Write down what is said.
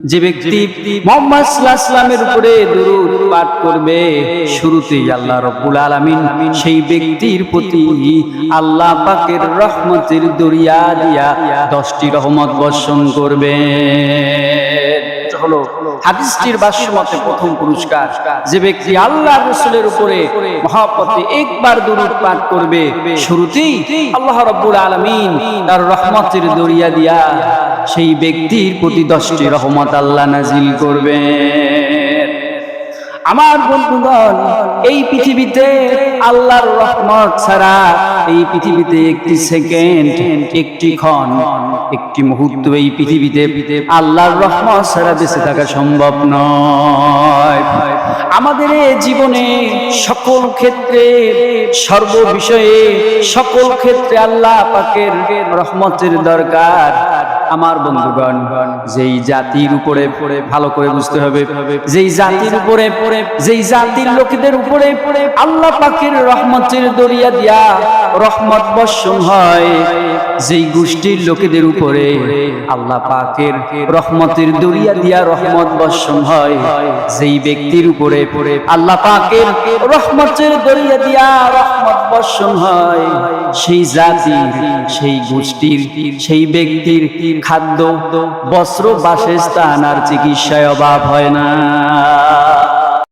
যে ব্যক্তি মোহাম্মদ উপরে দুরূদ পাঠ করবে শুরুতেই আল্লাহ রব্বুল আলামিন সেই ব্যক্তির প্রতি আল্লাহ পাকের রহমতের দরিয়া দিয়া দশটি রহমত বর্ষণ করবে। হলো হাদিসটির ভাষ্য মতে প্রথম পুরস্কার যে ব্যক্তি আল্লাহ রসুলের উপরে মহাপতে একবার দুরূদ পাঠ করবে শুরুতেই আল্লাহ রব্বুল আলামিন তার রহমতের দরিয়া দিয়া সেই ব্যক্তির প্রতি দশটি রহমত আল্লাহ নাজিল করবে আমার বন্ধুগণ, এই পৃথিবীতে আল্লাহর রহমত ছাড়া এই পৃথিবীতে একটি সেকেন্ড, একটি ক্ষণ, একটি মুহূর্ত এই পৃথিবীতে আল্লাহর রহমত ছাড়া বেঁচে থাকা সম্ভব নয়। আমাদের জীবনে সকল ক্ষেত্রে সর্ব বিষয়ে সকল ক্ষেত্রে আল্লাহ পাকের রহমতের দরকার। আমার বন্ধুগণ, যেই জাতির উপরে পড়ে ভালো করে বুঝতে হবে, যেই জাতির উপরে পড়ে যেই জাতির লোকেদের উপরে পড়ে আল্লাহ পাকের রহমতের দরিয়া দিয়া রহমত বর্ষণ হয়, যেই গোষ্ঠীর লোকেদের উপরে আল্লাহ পাকের রহমতের দরিয়া দিয়া রহমত বর্ষণ হয়, যেই ব্যক্তির উপরে পড়ে আল্লাহ পাকের রহমতের দরিয়া দিয়া রহমত বর্ষণ হয়। সেই জাতির সেই গোষ্ঠীর, সেই ব্যক্তির খাদ্য, বস্ত্র, বাসস্থান আর চিকিৎসায় অভাব হয় না।